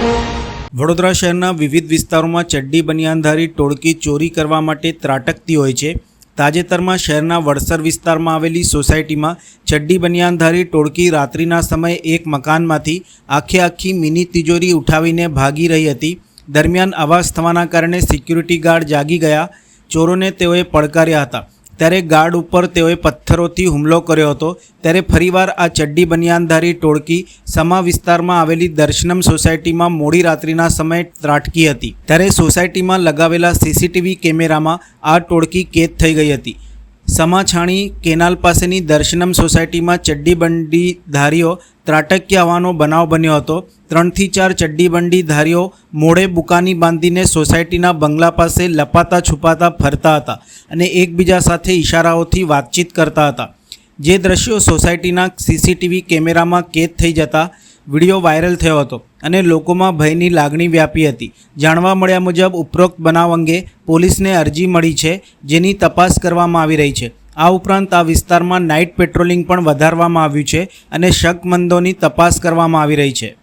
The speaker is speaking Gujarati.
વડોદરા શહેરના વિવિધ વિસ્તારોમાં ચડ્ડી બનિયાનધારી ટોળકી ચોરી કરવા માટે ત્રાટકતી હોય છે. તાજેતરમાં શહેરના વડસર વિસ્તારમાં આવેલી સોસાયટીમાં ચડ્ડી બનિયાનધારી ટોળકી રાત્રિના સમયે એક મકાનમાંથી આખે આખી મિની તિજોરી ઉઠાવીને ભાગી રહી હતી. દરમિયાન આવાસ થવાના કારણે સિક્યુરિટી ગાર્ડ જાગી ગયા. ચોરોને તેઓએ પડકાર્યા હતા. ત્યારે ગાર્ડ ઉપર તેઓએ પથ્થરોથી હુમલો કર્યો હતો. ત્યારે ફરીવાર આ ચડ્ડી બનિયાનધારી ટોળકી સમા વિસ્તારમાં આવેલી દર્શનમ સોસાયટીમાં મોડી રાત્રિના સમયે ત્રાટકી હતી. ત્યારે સોસાયટીમાં લગાવેલા સીસીટીવી કેમેરામાં આ ટોળકી કેદ થઈ ગઈ હતી. સમાછાણી કેનાલ પાસેની દર્શનમ સોસાયટીમાં ચડ્ડીબંડી ધારીઓ ત્રાટક્યા આવવાનો બનાવ બન્યો હતો. ત્રણથી ચાર ચડ્ડીબંડી ધારીઓ મોડે બુકાની બાંધીને સોસાયટીના બંગલા પાસે લપાતા છુપાતા ફરતા હતા અને એકબીજા સાથે ઇશારાઓથી વાતચીત કરતા હતા. જે દ્રશ્યો સોસાયટીના સીસીટીવી કેમેરામાં કેદ થઈ જતા વીડિયો વાયરલ થયો હતો અને લોકોમાં ભયની લાગણી વ્યાપી હતી. જાણવા મળ્યા મુજબ, ઉપરોક્ત બનાવ અંગે પોલીસને અરજી મળી છે, જેની તપાસ કરવામાં આવી રહી છે. આ ઉપરાંત આ વિસ્તારમાં નાઇટ પેટ્રોલિંગ પણ વધારવામાં આવ્યું છે અને શકમંદોની તપાસ કરવામાં આવી રહી છે.